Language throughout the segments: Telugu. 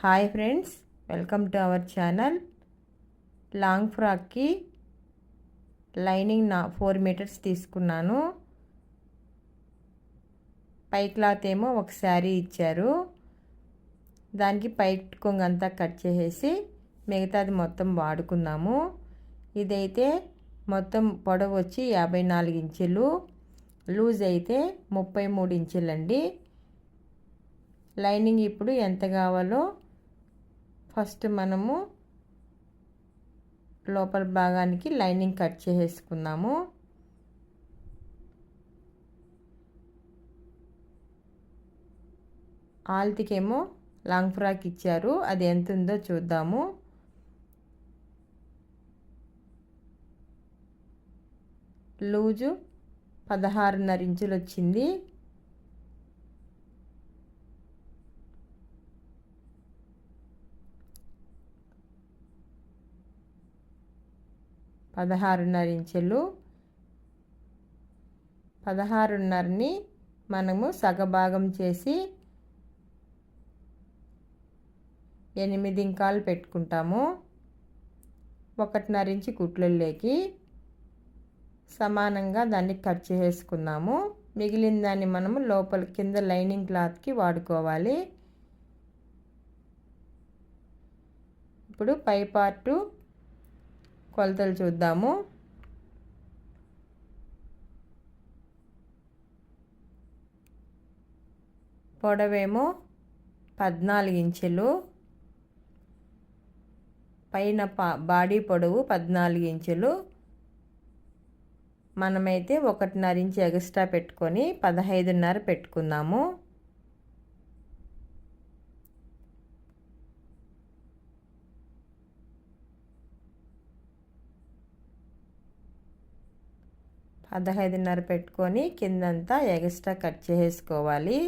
Hi friends welcome to our channel long ఫ్రాక్కి lining నా ఫోర్ మీటర్స్ తీసుకున్నాను. పై క్లాత్ ఏమో ఒక శారీ ఇచ్చారు. దానికి పై కొంగంతా కట్ చేసేసి మిగతాది మొత్తం వాడుకున్నాము. ఇదైతే మొత్తం పొడవు వచ్చి యాభై నాలుగు ఇంచులు. లూజ్ అయితే ముప్పై మూడు ఇంచులండి. లైనింగ్ ఇప్పుడు ఎంత కావాలో ఫస్ట్ మనము లోపల భాగానికి లైనింగ్ కట్ చేసేసుకుందాము. ఆల్తికేమో లాంగ్ ఫ్రాక్ ఇచ్చారు. అది ఎంత ఉందో చూద్దాము. లూజు పదహారున్నర ఇంచులు వచ్చింది పదహారున్నర ఇంచులు. పదహారున్నరని మనము సగభాగం చేసి ఎనిమిది ఇంకాలు పెట్టుకుంటాము. ఒకటిన్నర ఇంచి కుట్లల్లోకి సమానంగా దాన్ని కట్ చేసుకుందాము మిగిలిన దాన్ని మనము లోపల కింద లైనింగ్ క్లాత్కి వాడుకోవాలి. ఇప్పుడు పై పార్టు కొలతలు చూద్దాము. పొడవేమో పద్నాలుగు ఇంచులు. పైన పా బాడీ పొడవు పద్నాలుగు ఇంచులు. మనమైతే ఒకటిన్నర ఇంచు ఎక్స్ట్రా పెట్టుకొని పదహైదున్నర పెట్టుకుందాము. అర్ధహైదున్నర పెట్టుకొని కిందంతా ఎక్స్ట్రా కట్ చేసుకోవాలి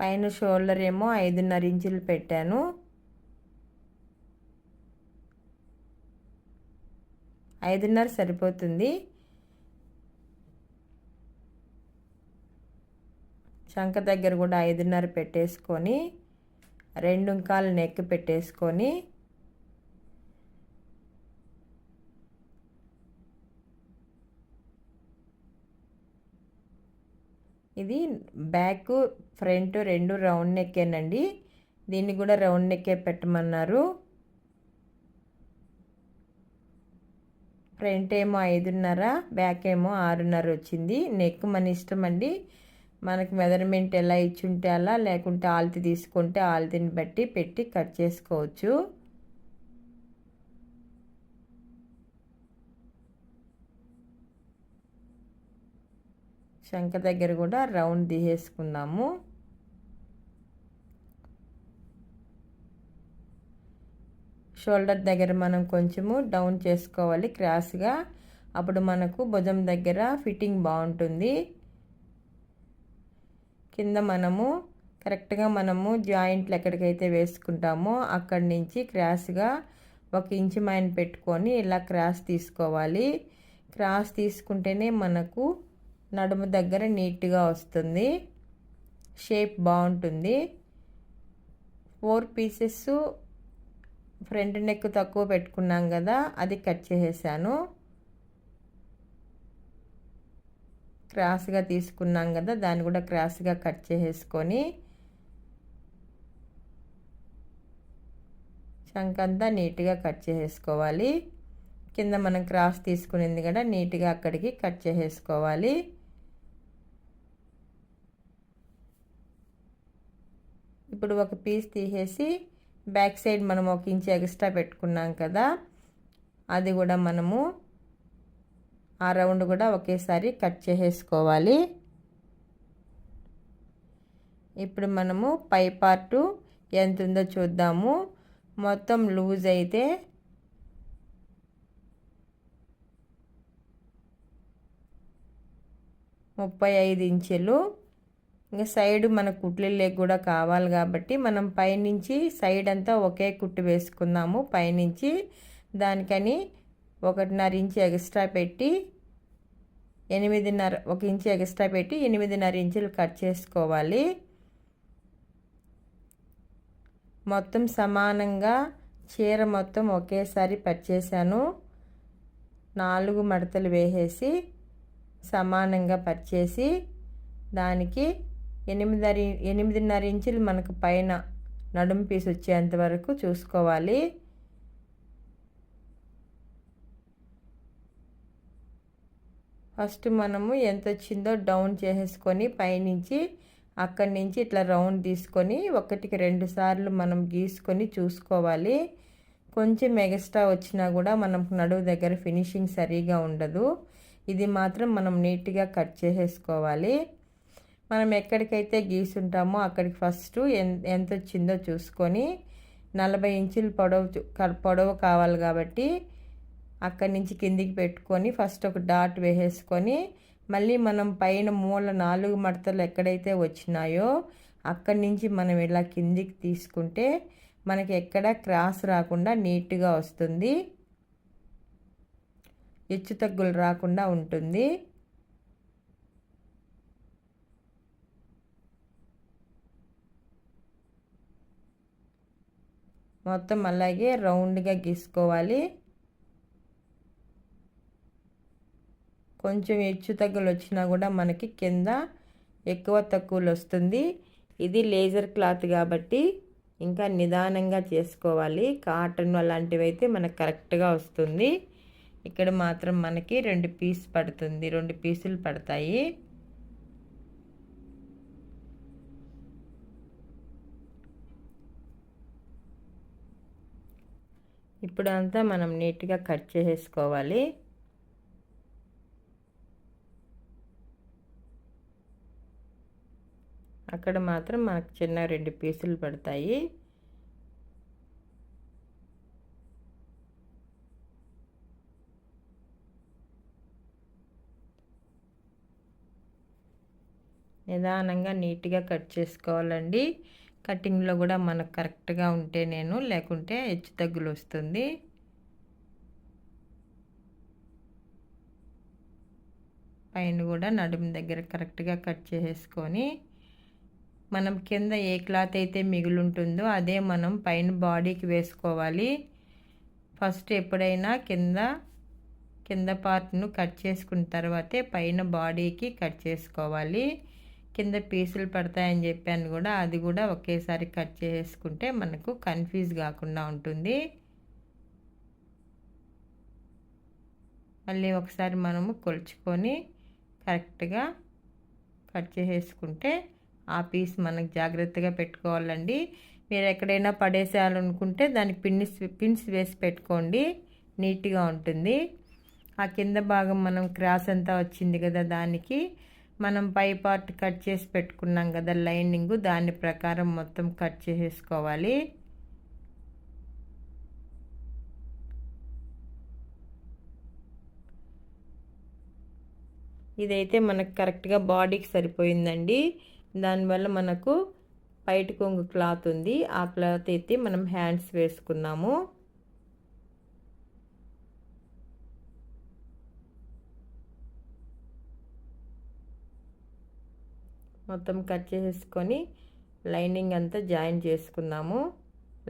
పైన షోల్డర్ ఏమో ఐదున్నర ఇంచులు పెట్టాను. ఐదున్నర సరిపోతుంది. చంక దగ్గర కూడా ఐదున్నర పెట్టేసుకొని రెండు ఇంకాలు నెక్ పెట్టేసుకొని ఇది బ్యాక్ ఫ్రంట్ రెండు రౌండ్ నెక్కేనండి. దీన్ని కూడా రౌండ్ నెక్కే పెట్టమన్నారు. ఫ్రంట్ ఏమో ఐదున్నర బ్యాక్ ఏమో ఆరున్నర వచ్చింది. నెక్ మన ఇష్టం అండి మనకి మెజర్మెంట్ ఎలా ఇచ్చుంటే అలా లేకుంటే ఆల్తి తీసుకుంటే ఆల్తిని బట్టి పెట్టి కట్ చేసుకోవచ్చు. శంఖ దగ్గర కూడా రౌండ్ తీసేసుకుందాము. షోల్డర్ దగ్గర మనం కొంచెము డౌన్ చేసుకోవాలి క్రాస్గా. అప్పుడు మనకు భుజం దగ్గర ఫిట్టింగ్ బాగుంటుంది. కింద మనము కరెక్ట్గా మనము జాయింట్లు ఎక్కడికైతే వేసుకుంటామో అక్కడి నుంచి క్రాస్గా ఒక ఇంచు మైన్ పెట్టుకొని ఇలా క్రాస్ తీసుకోవాలి. క్రాస్ తీసుకుంటేనే మనకు నడుము దగ్గర నీట్గా వస్తుంది. షేప్ బాగుంటుంది. ఫోర్ పీసెస్ ఫ్రంట్ నెక్ తక్కువ పెట్టుకున్నాం కదా అది కట్ చేసేసాను. క్రాస్గా తీసుకున్నాం కదా దాన్ని కూడా క్రాస్గా కట్ చేసేసుకొని చంకంతా నీట్గా కట్ చేసేసుకోవాలి. కింద మనం క్రాస్ తీసుకునేది కూడా నీట్గా అక్కడికి కట్ చేసేసుకోవాలి. ఇప్పుడు ఒక పీస్ తీసేసి బ్యాక్ సైడ్ మనం ఒక ఇంచ్ ఎక్స్ట్రా పెట్టుకున్నాం కదా అది కూడా మనము ఆ రౌండ్ కూడా ఒకేసారి కట్ చేసేసుకోవాలి. ఇప్పుడు మనము పై పార్టు ఎంత ఉందో చూద్దాము. మొత్తం లూజ్ అయితే ముప్పై ఐదు ఇంచులు. ఇంకా సైడ్ మన కుట్లలోకి కూడా కావాలి కాబట్టి మనం పైనుంచి సైడ్ అంతా ఒకే కుట్టు వేసుకుందాము. పైనుంచి దానికని ఒకటిన్నర ఇంచు ఎక్స్ట్రా పెట్టి ఎనిమిదిన్నర ఒక ఇంచు ఎక్స్ట్రా పెట్టి ఎనిమిదిన్నర ఇంచులు కట్ చేసుకోవాలి. మొత్తం సమానంగా చీర మొత్తం ఒకేసారి పర్చేసాను నాలుగు మడతలు వేసేసి సమానంగా పర్చేసి దానికి ఎనిమిదిన్నర ఎనిమిదిన్నర ఇంచులు మనకు పైన నడుము పీస్ వచ్చేంత వరకు చూసుకోవాలి. ఫస్ట్ మనము ఎంత వచ్చిందో డౌన్ చేసేసుకొని పైనుంచి అక్కడి నుంచి ఇట్లా రౌండ్ తీసుకొని ఒకటికి రెండు సార్లు మనం గీసుకొని చూసుకోవాలి. కొంచెం ఎగస్ట్రా వచ్చినా కూడా మనం నడువు దగ్గర ఫినిషింగ్ సరిగా ఉండదు. ఇది మాత్రం మనం నీట్గా కట్ చేసేసుకోవాలి. మనం ఎక్కడికైతే గీసుంటామో అక్కడికి ఫస్ట్ ఎంత వచ్చిందో చూసుకొని నలభై ఇంచులు పొడవు పొడవు కావాలి కాబట్టి అక్కడి నుంచి కిందికి పెట్టుకొని ఫస్ట్ ఒక డాట్ వేసేసుకొని మళ్ళీ మనం పైన మూల నాలుగు మడతలు ఎక్కడైతే వచ్చినాయో అక్కడి నుంచి మనం ఇలా కిందికి తీసుకుంటే మనకి ఎక్కడ క్రాస్ రాకుండా నీట్గా వస్తుంది. హెచ్చు తగ్గులు రాకుండా ఉంటుంది. మొత్తం అలాగే రౌండ్గా గీసుకోవాలి. కొంచెం హెచ్చు తగ్గులు వచ్చినా కూడా మనకి కింద ఎక్కువ తక్కువలు వస్తుంది. ఇది లేజర్ క్లాత్ కాబట్టి ఇంకా నిదానంగా చేసుకోవాలి. కాటన్ అలాంటివి అయితే మనకు కరెక్ట్గా వస్తుంది. ఇక్కడ మాత్రం మనకి రెండు పీస్ పడుతుంది. రెండు పీసులు పడతాయి. ఇప్పుడు అంతా మనం నీట్గా కట్ చేసేసుకోవాలి. అక్కడ మాత్రం మనకు చిన్న రెండు పీసులు పడతాయి. నిదానంగా నీట్గా కట్ చేసుకోవాలండి. కటింగ్లో కూడా మనకు కరెక్ట్గా ఉంటే నేను లేకుంటే హెచ్చు తగ్గులు వస్తుంది. పైన కూడా నడుము దగ్గర కరెక్ట్గా కట్ చేసుకొని మనం కింద ఏ క్లాత్ అయితే మిగులుంటుందో అదే మనం పైన బాడీకి వేసుకోవాలి. ఫస్ట్ ఎప్పుడైనా కింద కింద పార్ట్ను కట్ చేసుకున్న తర్వాతే పైన బాడీకి కట్ చేసుకోవాలి. కింద పీసులు పడతాయని చెప్పాను కూడా అది కూడా ఒకేసారి కట్ చేసుకుంటే మనకు కన్ఫ్యూజ్ కాకుండా ఉంటుంది. మళ్ళీ ఒకసారి మనము కొలుచుకొని కరెక్ట్గా కట్ చేసుకుంటే ఆ పీస్ మనకు జాగ్రత్తగా పెట్టుకోవాలండి. మీరు ఎక్కడైనా పడేసేయాలనుకుంటే దానికి పిన్స్ పిన్స్ వేసి పెట్టుకోండి. నీట్గా ఉంటుంది. ఆ కింద భాగం మనం క్రాస్ అంతా వచ్చింది కదా దానికి. మనం పై పార్ట్ కట్ చేసి పెట్టుకున్నాం కదా లైనింగ్ దాని ప్రకారం మొత్తం కట్ చేసేసుకోవాలి. ఇదైతే మనకు కరెక్ట్గా బాడీకి సరిపోయిందండి. దానివల్ల మనకు పైట కొంగు క్లాత్ ఉంది. ఆ క్లాత్ అయితే మనం హ్యాండ్స్ వేసుకున్నాము. మొత్తం కట్ చేసేసుకొని లైనింగ్ అంతా జాయిన్ చేసుకున్నాము.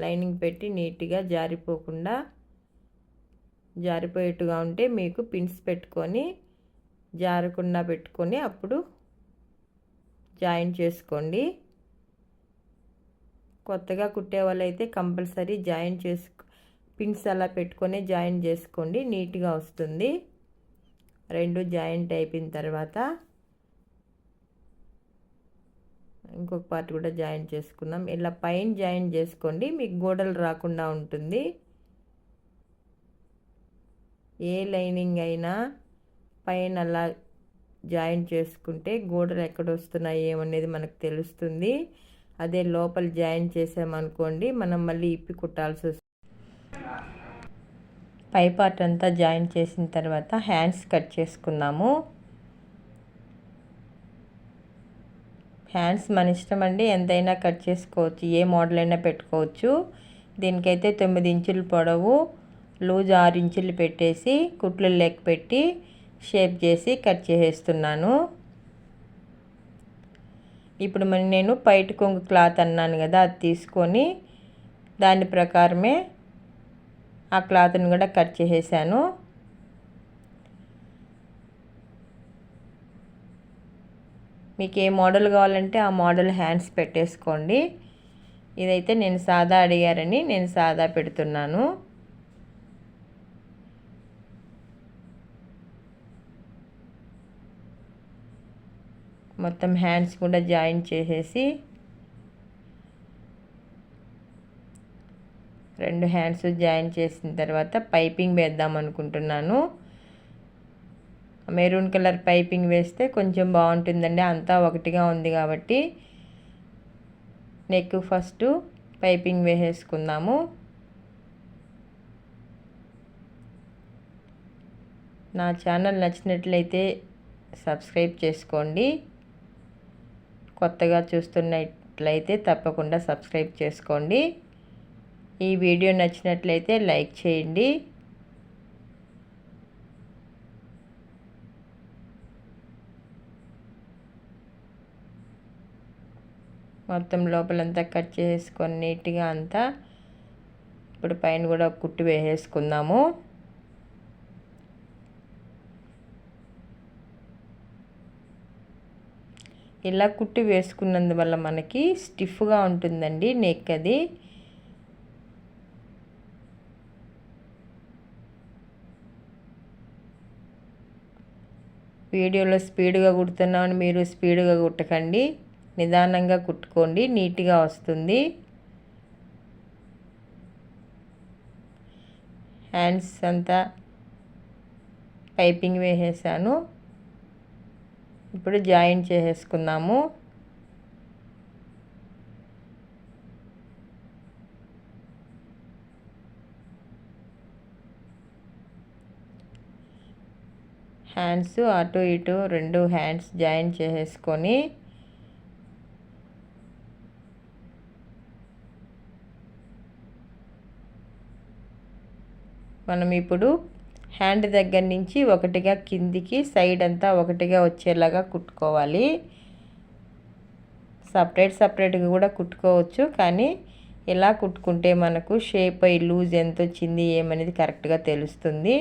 లైనింగ్ పెట్టి నీట్గా జారిపోకుండా జారిపోయేట్టుగా ఉంటే మీకు పిన్స్ పెట్టుకొని జారకుండా పెట్టుకొని అప్పుడు జాయిన్ చేసుకోండి. కొత్తగా కుట్టే వాళ్ళైతే కంపల్సరీ జాయిన్ చేసుకు పిన్స్ అలా పెట్టుకొని జాయిన్ చేసుకోండి. నీట్గా వస్తుంది. రెండు జాయింట్ అయిపోయిన తర్వాత ఇంకొక పార్ట్ కూడా జాయిన్ చేసుకున్నాం ఇలా పైన జాయిన్ చేసుకోండి. మీకు గోడలు రాకుండా ఉంటుంది. ఏ లైనింగ్ అయినా పైన అలా జాయిన్ చేసుకుంటే గోడలు ఎక్కడ వస్తున్నాయి ఏమనేది మనకు తెలుస్తుంది. అదే లోపల జాయిన్ చేసామనుకోండి మనం మళ్ళీ ఇప్పి కుట్టాల్సి వస్తుంది. పై పార్ట్ అంతా జాయిన్ చేసిన తర్వాత హ్యాండ్స్ కట్ చేసుకున్నాము హ్యాండ్స్ మన ఇష్టం అండి ఎంతైనా కట్ చేసుకోవచ్చు ఏ మోడల్ అయినా పెట్టుకోవచ్చు. దీనికైతే తొమ్మిది ఇంచులు పొడవు లూజ్ ఆరు ఇంచులు పెట్టేసి కుట్లు లెక్క పెట్టి షేప్ చేసి కట్ చేసేస్తున్నాను. ఇప్పుడు మరి నేను పైట కొంగు క్లాత్ అన్నాను కదా అది తీసుకొని దాని ప్రకారమే ఆ క్లాత్ని కూడా కట్ చేసేసాను. మీకు ఏ మోడల్ కావాలంటే ఆ మోడల్ హ్యాండ్స్ పెట్టేసుకోండి. ఇదైతే నేను సాదా అడిగారని నేను సాదా పెడుతున్నాను. మొత్తం హ్యాండ్స్ కూడా జాయిన్ చేసేసి రెండు హ్యాండ్స్ జాయిన్ చేసిన తర్వాత పైపింగ్ వేద్దాం అనుకుంటున్నాను. మెరూన్ కలర్ పైపింగ్ వేస్తే కొంచెం బాగుంటుందండి. అంతా ఒకటిగా ఉంది కాబట్టి నెక్ ఫస్ట్ పైపింగ్ వేసేసుకుందాము. నా ఛానల్ నచ్చినట్లయితే సబ్స్క్రైబ్ చేసుకోండి. కొత్తగా చూస్తున్నట్లయితే తప్పకుండా సబ్స్క్రైబ్ చేసుకోండి. ఈ వీడియో నచ్చినట్లయితే లైక్ చేయండి. మొత్తం లోపలంతా కట్ చేసుకొని నీట్గా అంతా ఇప్పుడు పైన కూడా కుట్టు వేసేసుకుందాము. ఇలా కుట్టి వేసుకున్నందువల్ల మనకి స్టిఫ్గా ఉంటుందండి నెక్ అది. వీడియోలో స్పీడ్గా కుడుతున్నామని మీరు స్పీడ్గా కుట్టకండి. నిదానంగా కుట్టుకోండి. నీట్గా వస్తుంది. హ్యాండ్స్ అంతా పైపింగ్ వేసేసాను. ఇప్పుడు జాయిన్ చేసేసుకుందాము. హ్యాండ్స్ అటు ఇటు రెండు హ్యాండ్స్ జాయిన్ చేసేసుకొని మనం ఇప్పుడు హ్యాండ్ దగ్గర నుంచి ఒకటిగా కిందికి సైడ్ అంతా ఒకటిగా వచ్చేలాగా కుట్టుకోవాలి. సపరేట్ సపరేట్గా కూడా కుట్టుకోవచ్చు కానీ ఇలా కుట్టుకుంటే మనకు షేప్ అయి లూజ్ ఎంత వచ్చింది ఏమనేది కరెక్ట్గా తెలుస్తుంది.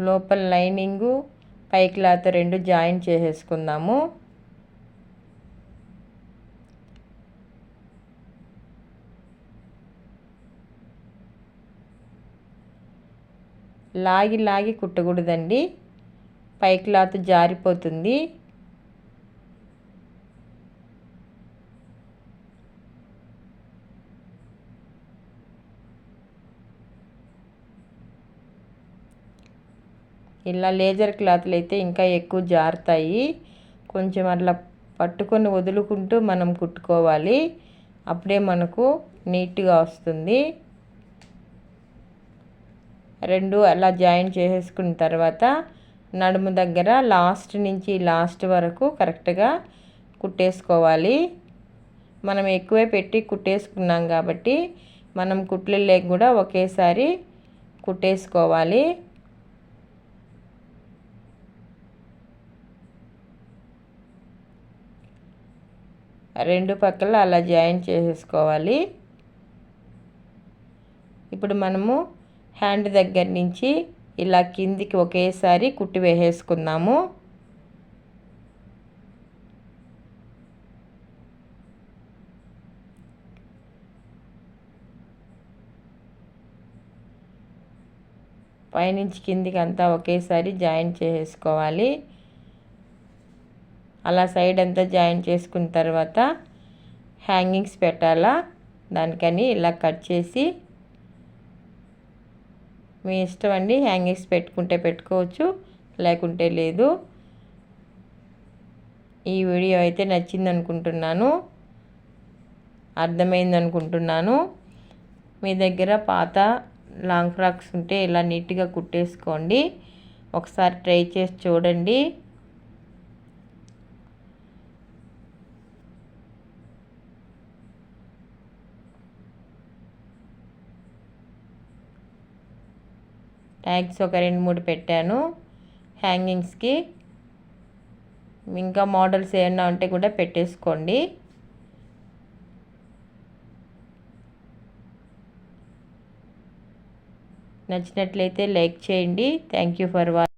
లోపల లైనింగు పై క్లాత్ రెండు జాయిన్ చేసేసుకుందాము. లాగి లాగి కుట్టకూడదండి. పై క్లాత్ జారిపోతుంది. ఇలా లేజర్ క్లాత్లు అయితే ఇంకా ఎక్కువ జారుతాయి. కొంచెం అట్లా పట్టుకొని వదులుకుంటూ మనం కుట్టుకోవాలి. అప్పుడే మనకు నీట్గా వస్తుంది. రెండు అలా జాయిన్ చేసేసుకున్న తర్వాత నడుము దగ్గర లాస్ట్ నుంచి లాస్ట్ వరకు కరెక్ట్గా కుట్టేసుకోవాలి. మనం ఎక్కువే పెట్టి కుట్టేసుకున్నాం కాబట్టి మనం కుట్లు లేక కూడా ఒకేసారి కుట్టేసుకోవాలి. రెండు పక్కల అలా జాయిన్ చేసేసుకోవాలి ఇప్పుడు మనము హ్యాండ్ దగ్గర నుంచి ఇలా కిందికి ఒకేసారి కుట్టి వేసేసుకుందాము. పైనుంచి కిందికి అంతా ఒకేసారి జాయిన్ చేసేసుకోవాలి అలా సైడ్ అంతా జాయిన్ చేసుకున్న తర్వాత హ్యాంగింగ్స్ పెట్టాలా? దానికని ఇలా కట్ చేసి మీ ఇష్టం అండి హ్యాంగింగ్స్ పెట్టుకుంటే పెట్టుకోవచ్చు లేకుంటే లేదు. ఈ వీడియో అయితే నచ్చింది అనుకుంటున్నాను. అర్థమైంది అనుకుంటున్నాను. మీ దగ్గర పాత లాంగ్ ఫ్రాక్స్ ఉంటే ఇలా నీట్గా కుట్టేసుకోండి. ఒకసారి ట్రై చేసి చూడండి. ట్యాగ్స్ ఒక రెండు మూడు పెట్టాను. హ్యాంగింగ్స్కి ఇంకా మోడల్స్ ఏమన్నా ఉంటే కూడా పెట్టేసుకోండి. నచ్చినట్లయితే లైక్ చేయండి. Thank you for watch